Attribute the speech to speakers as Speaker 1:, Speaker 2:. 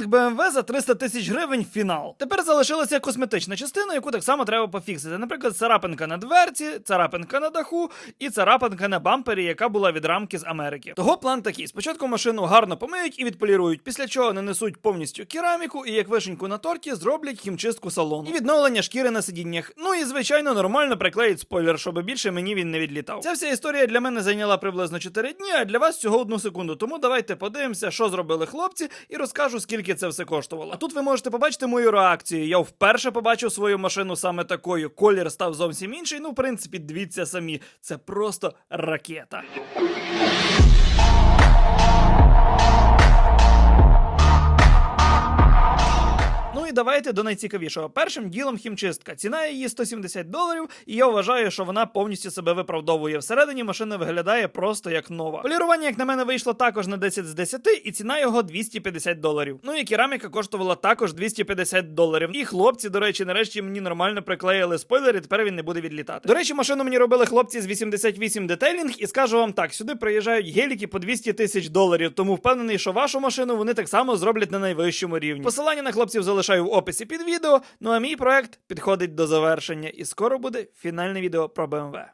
Speaker 1: Детейлінг BMW за 300 тисяч гривень фінал. Тепер залишилася косметична частина, яку так само треба пофіксити. Наприклад, царапинка на дверці, царапинка на даху і царапинка на бампері, яка була від рамки з Америки. Того план такий: спочатку машину гарно помиють і відполірують, після чого нанесуть повністю кераміку і як вишеньку на торті зроблять хімчистку салону і відновлення шкіри на сидіннях. Ну і звичайно нормально приклеїть спойлер, щоб більше мені він не відлітав. Ця вся історія для мене зайняла приблизно 4 дні, а для вас всього одну секунду. Тому давайте подивимося, що зробили хлопці, і розкажу, скільки це все коштувало. А тут ви можете побачити мою реакцію. Я вперше побачив свою машину саме такою. Колір став зовсім інший. Ну, в принципі, дивіться самі. Це просто ракета. Давайте до найцікавішого. Першим ділом хімчистка. Ціна її 170 доларів, і я вважаю, що вона повністю себе виправдовує. Всередині машина виглядає просто як нова. Полірування, як на мене, вийшло також на 10 з 10, і ціна його 250 доларів. Ну і кераміка коштувала також 250 доларів. І хлопці, до речі, нарешті мені нормально приклеїли спойлер, і тепер він не буде відлітати. До речі, машину мені робили хлопці з 88 детейлінг, і скажу вам так: сюди приїжджають геліки по 200 тисяч доларів. Тому впевнений, що вашу машину вони так само зроблять на найвищому рівні. Посилання на хлопців залишаю описі під відео. Ну а мій проект підходить до завершення, і скоро буде фінальне відео про BMW.